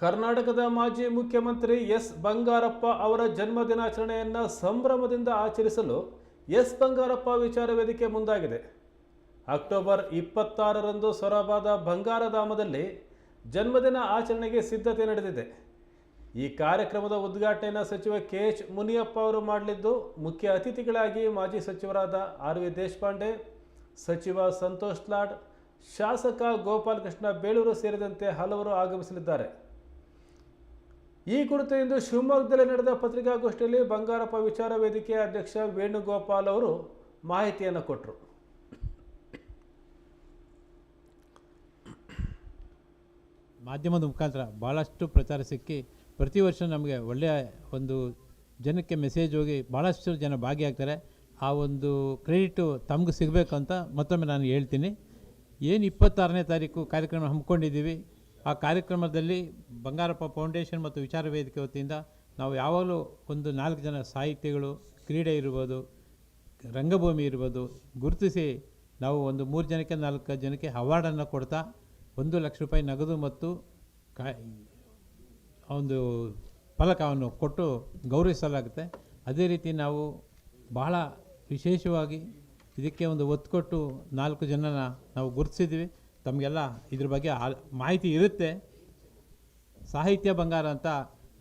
ಕರ್ನಾಟಕದ ಮಾಜಿ ಮುಖ್ಯಮಂತ್ರಿ ಎಸ್ ಬಂಗಾರಪ್ಪ ಅವರ ಜನ್ಮ ದಿನಾಚರಣೆಯನ್ನು ಸಂಭ್ರಮದಿಂದ ಆಚರಿಸಲು ಎಸ್ ಬಂಗಾರಪ್ಪ ವಿಚಾರ ವೇದಿಕೆ ಮುಂದಾಗಿದೆ. ಅಕ್ಟೋಬರ್ ಇಪ್ಪತ್ತಾರರಂದು ಸೊರಬಾದ ಬಂಗಾರಧಾಮದಲ್ಲಿ ಜನ್ಮದಿನ ಆಚರಣೆಗೆ ಸಿದ್ಧತೆ ನಡೆದಿದೆ. ಈ ಕಾರ್ಯಕ್ರಮದ ಉದ್ಘಾಟನೆಯನ್ನು ಸಚಿವ ಕೆ ಎಚ್ ಮುನಿಯಪ್ಪ ಅವರು ಮಾಡಲಿದ್ದು, ಮುಖ್ಯ ಅತಿಥಿಗಳಾಗಿ ಮಾಜಿ ಸಚಿವರಾದ ಆರ್ ವಿ ದೇಶಪಾಂಡೆ, ಸಚಿವ ಸಂತೋಷ್ ಲಾಡ್, ಶಾಸಕ ಗೋಪಾಲಕೃಷ್ಣ ಬೇಳೂರು ಸೇರಿದಂತೆ ಹಲವರು ಆಗಮಿಸಲಿದ್ದಾರೆ. ಈ ಕುರಿತು ಇಂದು ಶಿವಮೊಗ್ಗದಲ್ಲಿ ನಡೆದ ಪತ್ರಿಕಾಗೋಷ್ಠಿಯಲ್ಲಿ ಬಂಗಾರಪ್ಪ ವಿಚಾರ ವೇದಿಕೆಯ ಅಧ್ಯಕ್ಷ ವೇಣುಗೋಪಾಲ್ ಅವರು ಮಾಹಿತಿಯನ್ನು ಕೊಟ್ಟರು ಮಾಧ್ಯಮದ ಮುಖಾಂತರ ಭಾಳಷ್ಟು ಪ್ರಚಾರ ಸಿಕ್ಕಿ ಪ್ರತಿ ವರ್ಷ ನಮಗೆ ಒಳ್ಳೆಯ ಒಂದು ಜನಕ್ಕೆ ಮೆಸೇಜ್ ಹೋಗಿ ಭಾಳಷ್ಟು ಜನ ಭಾಗಿಯಾಗ್ತಾರೆ. ಆ ಒಂದು ಕ್ರೆಡಿಟು ತಮಗೆ ಸಿಗಬೇಕು ಅಂತ ಮತ್ತೊಮ್ಮೆ ನಾನು ಹೇಳ್ತೀನಿ. ಏನು ಇಪ್ಪತ್ತಾರನೇ ತಾರೀಕು ಕಾರ್ಯಕ್ರಮ ಹಮ್ಮಿಕೊಂಡಿದ್ದೀವಿ. ಆ ಕಾರ್ಯಕ್ರಮದಲ್ಲಿ ಬಂಗಾರಪ್ಪ ಫೌಂಡೇಶನ್ ಮತ್ತು ವಿಚಾರ ವೇದಿಕೆ ವತಿಯಿಂದ ನಾವು ಯಾವಾಗಲೂ ಒಂದು ನಾಲ್ಕು ಜನ ಸಾಹಿತಿಗಳು ಕ್ರೀಡೆ ಇರ್ಬೋದು, ರಂಗಭೂಮಿ ಇರ್ಬೋದು, ಗುರುತಿಸಿ ನಾವು ಒಂದು ಮೂರು ಜನಕ್ಕೆ ನಾಲ್ಕು ಜನಕ್ಕೆ ಅವಾರ್ಡನ್ನು ಕೊಡ್ತಾ ಒಂದು ಲಕ್ಷ ರೂಪಾಯಿ ನಗದು ಮತ್ತು ಕಾ ಒಂದು ಫಲಕವನ್ನು ಕೊಟ್ಟು ಗೌರವಿಸಲಾಗುತ್ತೆ. ಅದೇ ರೀತಿ ನಾವು ಬಹಳ ವಿಶೇಷವಾಗಿ ಇದಕ್ಕೆ ಒಂದು ಒತ್ತು ಕೊಟ್ಟು ನಾಲ್ಕು ಜನನ ನಾವು ಗುರುತಿಸಿದ್ವಿ ತಮಗೆಲ್ಲ ಇದ್ರ ಬಗ್ಗೆ ಮಾಹಿತಿ ಇರುತ್ತೆ. ಸಾಹಿತ್ಯ ಬಂಗಾರ ಅಂತ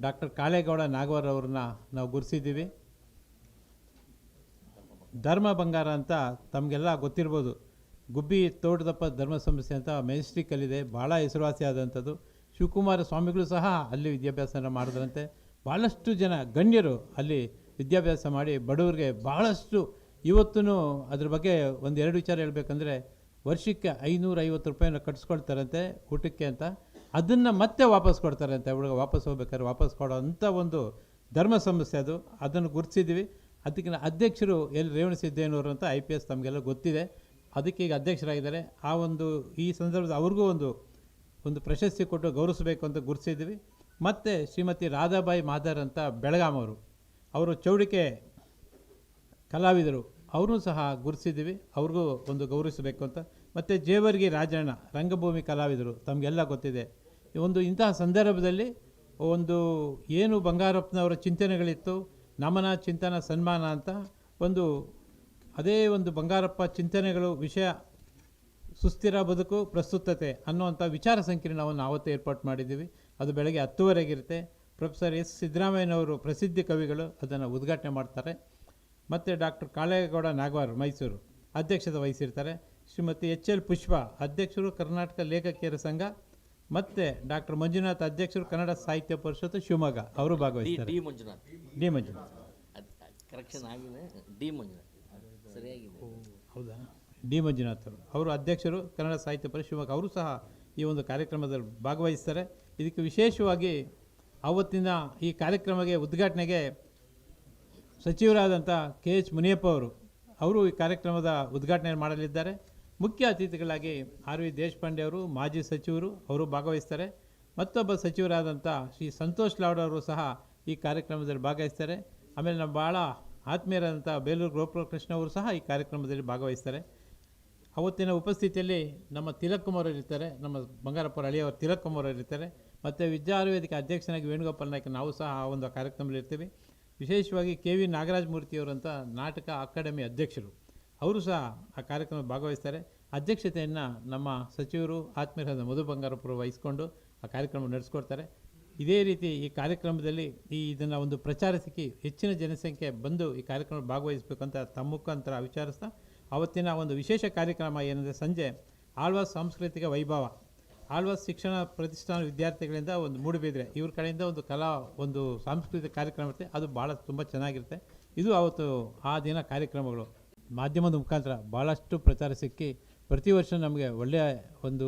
ಡಾಕ್ಟರ್ ಕಾಳೇಗೌಡ ನಾಗವರ್ ಅವ್ರನ್ನ ನಾವು ಗುರುಸಿದ್ದೀವಿ ಧರ್ಮ ಬಂಗಾರ ಅಂತ ತಮಗೆಲ್ಲ ಗೊತ್ತಿರ್ಬೋದು. ಗುಬ್ಬಿ ತೋಟದಪ್ಪ ಧರ್ಮ ಸಂಸ್ಥೆ ಅಂತ ಮೆಜೆಸ್ಟಿಕ್ಕಲ್ಲಿದೆ ಭಾಳ ಹೆಸರುವಾಸಿಯಾದಂಥದ್ದು ಶಿವಕುಮಾರ ಸ್ವಾಮಿಗಳು ಸಹ ಅಲ್ಲಿ ವಿದ್ಯಾಭ್ಯಾಸನ ಮಾಡಿದ್ರಂತೆ. ಭಾಳಷ್ಟು ಜನ ಗಣ್ಯರು ಅಲ್ಲಿ ವಿದ್ಯಾಭ್ಯಾಸ ಮಾಡಿ ಬಡವರಿಗೆ ಭಾಳಷ್ಟು ಇವತ್ತೂ ಅದ್ರ ಬಗ್ಗೆ ಒಂದೆರಡು ವಿಚಾರ ಹೇಳಬೇಕಂದ್ರೆ ವರ್ಷಕ್ಕೆ ಐನೂರ ಐವತ್ತು ರೂಪಾಯಿನ ಕಟ್ಸ್ಕೊಳ್ತಾರಂತೆ ಊಟಕ್ಕೆ ಅಂತ. ಅದನ್ನು ಮತ್ತೆ ವಾಪಸ್ ಕೊಡ್ತಾರಂತೆ. ಹುಡುಗ ವಾಪಸ್ ಹೋಗ್ಬೇಕಾದ್ರೆ ವಾಪಸ್ ಕೊಡೋ ಅಂಥ ಒಂದು ಧರ್ಮ ಸಮಸ್ಯೆ ಅದು. ಅದನ್ನು ಗುರುತಿಸಿದ್ವಿ. ಅದಕ್ಕೆ ಅಧ್ಯಕ್ಷರು ರೇವಣ ರೇವಣಸಿದ್ದೇನವರು ಅಂತ ಐ ಪಿ ಎಸ್ ತಮಗೆಲ್ಲ ಗೊತ್ತಿದೆ. ಅದಕ್ಕೆ ಈಗ ಅಧ್ಯಕ್ಷರಾಗಿದ್ದಾರೆ. ಆ ಒಂದು, ಈ ಸಂದರ್ಭದಲ್ಲಿ ಅವ್ರಿಗೂ ಒಂದು ಒಂದು ಪ್ರಶಸ್ತಿ ಕೊಟ್ಟು ಗೌರವಿಸಬೇಕು ಅಂತ ಗುರುತಿಸಿದ್ವಿ. ಮತ್ತು ಶ್ರೀಮತಿ ರಾಧಾಬಾಯಿ ಮಾದರ್ ಅಂತ ಬೆಳಗಾಮವರು ಅವರು ಚೌಡಿಕೆ ಕಲಾವಿದರು. ಅವ್ರನ್ನೂ ಸಹ ಗುರುತಿಸಿದ್ದೀವಿ, ಅವ್ರಿಗೂ ಒಂದು ಗೌರವಿಸಬೇಕು ಅಂತ. ಮತ್ತು ಜೇವರ್ಗಿ ರಾಜಣ್ಣ, ರಂಗಭೂಮಿ ಕಲಾವಿದರು, ತಮಗೆಲ್ಲ ಗೊತ್ತಿದೆ. ಒಂದು ಇಂತಹ ಸಂದರ್ಭದಲ್ಲಿ ಒಂದು ಏನು ಬಂಗಾರಪ್ಪನವರ ಚಿಂತನೆಗಳಿತ್ತು, ನಮನ, ಚಿಂತನ, ಸನ್ಮಾನ ಅಂತ ಒಂದು ಅದೇ ಒಂದು ಬಂಗಾರಪ್ಪ ಚಿಂತನೆಗಳು ವಿಷಯ ಸುಸ್ಥಿರ ಬದುಕು, ಪ್ರಸ್ತುತತೆ ಅನ್ನುವಂಥ ವಿಚಾರ ಸಂಕಿರಣವನ್ನು ಆವತ್ತು ಏರ್ಪಾಟ್ ಮಾಡಿದ್ದೀವಿ. ಅದು ಬೆಳಗ್ಗೆ ಹತ್ತುವರೆಗಿರುತ್ತೆ ಪ್ರೊಫೆಸರ್ ಎಸ್ ಸಿದ್ದರಾಮಯ್ಯನವರು ಪ್ರಸಿದ್ಧ ಕವಿಗಳು ಅದನ್ನು ಉದ್ಘಾಟನೆ ಮಾಡ್ತಾರೆ. ಮತ್ತು ಡಾಕ್ಟರ್ ಕಾಳೇಗೌಡ ನಾಗವಾರ್ ಮೈಸೂರು ಅಧ್ಯಕ್ಷತೆ ವಹಿಸಿರ್ತಾರೆ. ಶ್ರೀಮತಿ ಎಚ್ ಎಲ್ ಪುಷ್ಪ ಅಧ್ಯಕ್ಷರು ಕರ್ನಾಟಕ ಲೇಖಕಿಯರ ಸಂಘ ಮತ್ತು ಡಾಕ್ಟರ್ ಮಂಜುನಾಥ್ ಅಧ್ಯಕ್ಷರು ಕನ್ನಡ ಸಾಹಿತ್ಯ ಪರಿಷತ್ತು ಶಿವಮೊಗ್ಗ ಅವರು ಭಾಗವಹಿಸ್ತಾರೆ. D Manjunath. D Manjunath. Correction ಆಗಿದೆ. ಡಿ ಮಂಜುನಾಥ್. ಸರಿಯಾಗಿದೆ. ಹೌದಾ? ಡಿ ಮಂಜುನಾಥ್ ಅವರು. ಅವರು ಅಧ್ಯಕ್ಷರು ಕನ್ನಡ ಸಾಹಿತ್ಯ ಪರಿಷತ್ ಶಿವಮೊಗ್ಗ. ಅವರು ಸಹ ಈ ಒಂದು ಕಾರ್ಯಕ್ರಮದಲ್ಲಿ ಭಾಗವಹಿಸ್ತಾರೆ. ಇದಕ್ಕೆ ವಿಶೇಷವಾಗಿ ಅವತ್ತಿನ ಈ ಕಾರ್ಯಕ್ರಮಕ್ಕೆ ಉದ್ಘಾಟನೆಗೆ ಸಚಿವರಾದಂಥ ಕೆ ಎಚ್ ಮುನಿಯಪ್ಪ ಅವರು ಅವರು ಈ ಕಾರ್ಯಕ್ರಮದ ಉದ್ಘಾಟನೆ ಮಾಡಲಿದ್ದಾರೆ. ಮುಖ್ಯ ಅತಿಥಿಗಳಾಗಿ ಆರ್ ವಿ ದೇಶಪಾಂಡೆ ಅವರು, ಮಾಜಿ ಸಚಿವರು, ಅವರು ಭಾಗವಹಿಸ್ತಾರೆ. ಮತ್ತೊಬ್ಬ ಸಚಿವರಾದಂಥ ಶ್ರೀ ಸಂತೋಷ್ ಲಾಡ್ ಅವರು ಸಹ ಈ ಕಾರ್ಯಕ್ರಮದಲ್ಲಿ ಭಾಗವಹಿಸ್ತಾರೆ. ಆಮೇಲೆ ನಮ್ಮ ಭಾಳ ಆತ್ಮೀಯರಾದಂಥ ಬೇಲೂರು ಗೋಪಾಲಕೃಷ್ಣ ಅವರು ಸಹ ಈ ಕಾರ್ಯಕ್ರಮದಲ್ಲಿ ಭಾಗವಹಿಸ್ತಾರೆ. ಅವತ್ತಿನ ಉಪಸ್ಥಿತಿಯಲ್ಲಿ ನಮ್ಮ ತಿಲಕ್ ಕುಮಾರ್ ಇರ್ತಾರೆ, ನಮ್ಮ ಬಂಗಾರಪ್ಪರ ಅಳಿಯವರು ತಿಲಕ್ ಕುಮಾರ್ ಇರ್ತಾರೆ. ಮತ್ತು ವಿದ್ಯಾ ಆಯುರ್ವೇದಿಕ ಅಧ್ಯಕ್ಷನಾಗಿ ವೇಣುಗೋಪಾಲ್ ನಾಯ್ಕ, ನಾವು ಸಹ ಆ ಒಂದು ಕಾರ್ಯಕ್ರಮದಲ್ಲಿ ಇರ್ತೀವಿ. ವಿಶೇಷವಾಗಿ ಕೆ ವಿ ನಾಗರಾಜ್ ಮೂರ್ತಿಯವರಂಥ ನಾಟಕ ಅಕಾಡೆಮಿ ಅಧ್ಯಕ್ಷರು. ಅವರು ಸಹ ಆ ಕಾರ್ಯಕ್ರಮ ಭಾಗವಹಿಸ್ತಾರೆ. ಅಧ್ಯಕ್ಷತೆಯನ್ನು ನಮ್ಮ ಸಚಿವರು ಆತ್ಮೀಯರಾದ ಮಧು ಬಂಗಾರಪ್ಪರು ವಹಿಸ್ಕೊಂಡು ಆ ಕಾರ್ಯಕ್ರಮ ನಡೆಸ್ಕೊಡ್ತಾರೆ. ಇದೇ ರೀತಿ ಈ ಕಾರ್ಯಕ್ರಮದಲ್ಲಿ ಈ ಇದನ್ನು ಒಂದು ಪ್ರಚಾರ ಸಿಕ್ಕಿ ಹೆಚ್ಚಿನ ಜನಸಂಖ್ಯೆ ಬಂದು ಈ ಕಾರ್ಯಕ್ರಮ ಭಾಗವಹಿಸಬೇಕಂತ ತಮ್ಮ ಮುಖಾಂತರ ವಿಚಾರಿಸ್ತಾ, ಅವತ್ತಿನ ಒಂದು ವಿಶೇಷ ಕಾರ್ಯಕ್ರಮ ಏನಂದರೆ ಸಂಜೆ ಆಳ್ವಾಸ್ ಸಾಂಸ್ಕೃತಿಕ ವೈಭವ. ಆಳ್ವಾಸ್ ಶಿಕ್ಷಣ ಪ್ರತಿಷ್ಠಾನ ವಿದ್ಯಾರ್ಥಿಗಳಿಂದ ಒಂದು ಮೂಡಿಬಿದ್ರೆ, ಇವ್ರ ಕಡೆಯಿಂದ ಒಂದು ಕಲಾ, ಒಂದು ಸಾಂಸ್ಕೃತಿಕ ಕಾರ್ಯಕ್ರಮ ಇರುತ್ತೆ, ಅದು ಭಾಳ ತುಂಬ ಚೆನ್ನಾಗಿರುತ್ತೆ. ಇದು ಅವತ್ತು ಆ ದಿನ ಕಾರ್ಯಕ್ರಮಗಳು. ಮಾಧ್ಯಮದ ಮುಖಾಂತರ ಭಾಳಷ್ಟು ಪ್ರಚಾರ ಸಿಕ್ಕಿ, ಪ್ರತಿ ವರ್ಷ ನಮಗೆ ಒಳ್ಳೆಯ ಒಂದು